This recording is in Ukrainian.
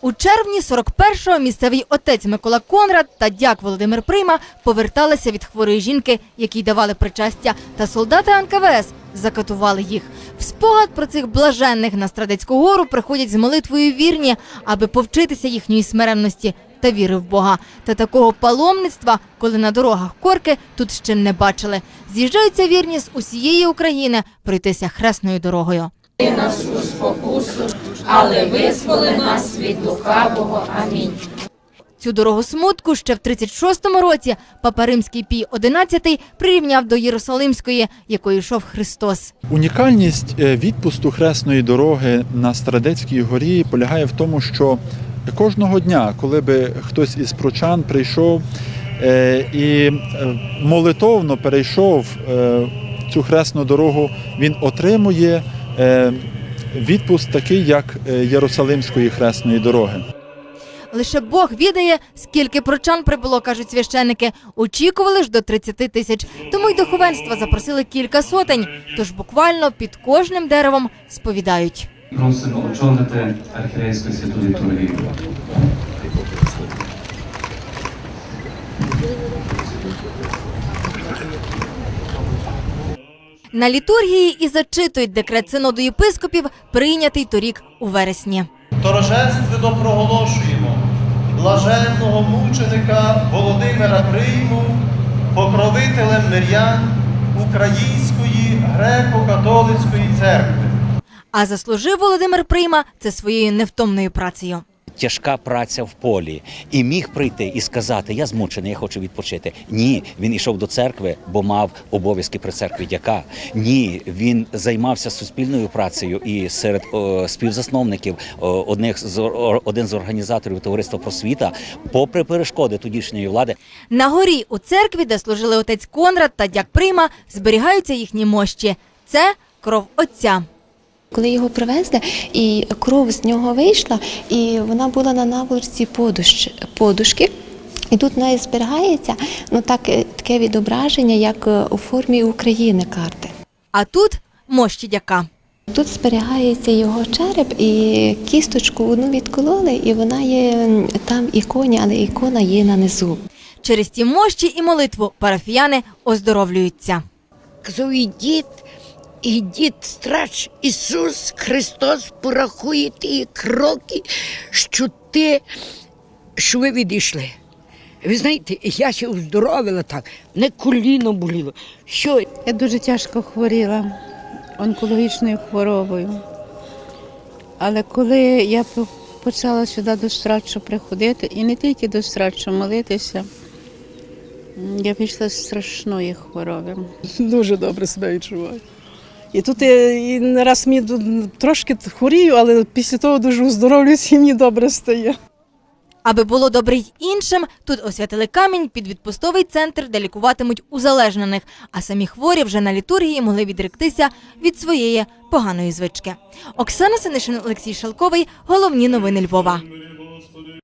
У червні 41-го місцевий отець Микола Конрад та дяк Володимир Прийма поверталися від хворої жінки, якій давали причастя, та солдати НКВС закатували їх. В спогад про цих блаженних на Страдецьку гору приходять з молитвою вірні, аби повчитися їхньої смиренності та віри в Бога. Та такого паломництва, коли на дорогах корки, тут ще не бачили. З'їжджаються вірні з усієї України пройтися хресною дорогою. Цю дорогу смутку ще в 36-му році Папа Римський Пій XI прирівняв до Єрусалимської, якою йшов Христос. Унікальність е, відпусту хресної дороги на Стародецькій горі полягає в тому, що кожного дня, коли би хтось із прочан прийшов е, і е, молитовно перейшов цю хресну дорогу, він отримує відпуст такий, як е, Єрусалимської хресної дороги. Лише Бог відає, скільки прочан прибуло, кажуть священники. Очікували ж до 30 тисяч. Тому й духовенства запросили кілька сотень. Тож буквально під кожним деревом сповідають. Просимо очолити архірейську святу літургію. На літургії і зачитують декрет синоду єпископів, прийнятий торік у вересні. Торжественно проголошуємо блаженного мученика Володимира Прийму, покровителем мирян Української греко-католицької церкви. А заслужив Володимир Прийма це своєю невтомною працею. Тяжка праця в полі, і міг прийти і сказати: Я змучений, я хочу відпочити. Ні, він ішов до церкви, бо мав обов'язки при церкві дяка. Ні, він займався суспільною працею і серед о, співзасновників о, одних з о, один з організаторів товариства просвіта, попри перешкоди тодішньої влади, На горі у церкві, де служили отець Конрад та дяк Прийма, зберігаються їхні мощі. Це кров отця. Коли його привезли, і кров з нього вийшла, і вона була на наволочці подуш, подушки. І тут навіть зберігається ну так, е, таке відображення, як е, у формі України карти. А тут мощі дяка. Тут зберігається його череп, і кісточку одну відкололи, і вона є там іконі, але ікона є на низу. Через ті мощі і молитву парафіяни оздоровлюються. Казав, ідіть, ідіть, страч, Ісус Христос порахує ті кроки, що ти, що ви відійшли. Ви знаєте, я ще оздоровила так, не коліно боліло. Що Я дуже тяжко хворіла онкологічною хворобою. Але коли я почала сюди до страчу приходити, і не тільки до страчу молитися, я пішла з страшної хвороби. Дуже добре себе відчуваю. І тут я і не раз мені трошки хворію, але після того дуже оздоровлююсь і мені добре стає. Аби було добре й іншим, тут освятили камінь під відпустовий центр, де лікуватимуть узалежнених, а самі хворі вже на літургії могли відректися від своєї поганої звички. Оксана Синишин, Олексій Шалковий. Головні новини Львова.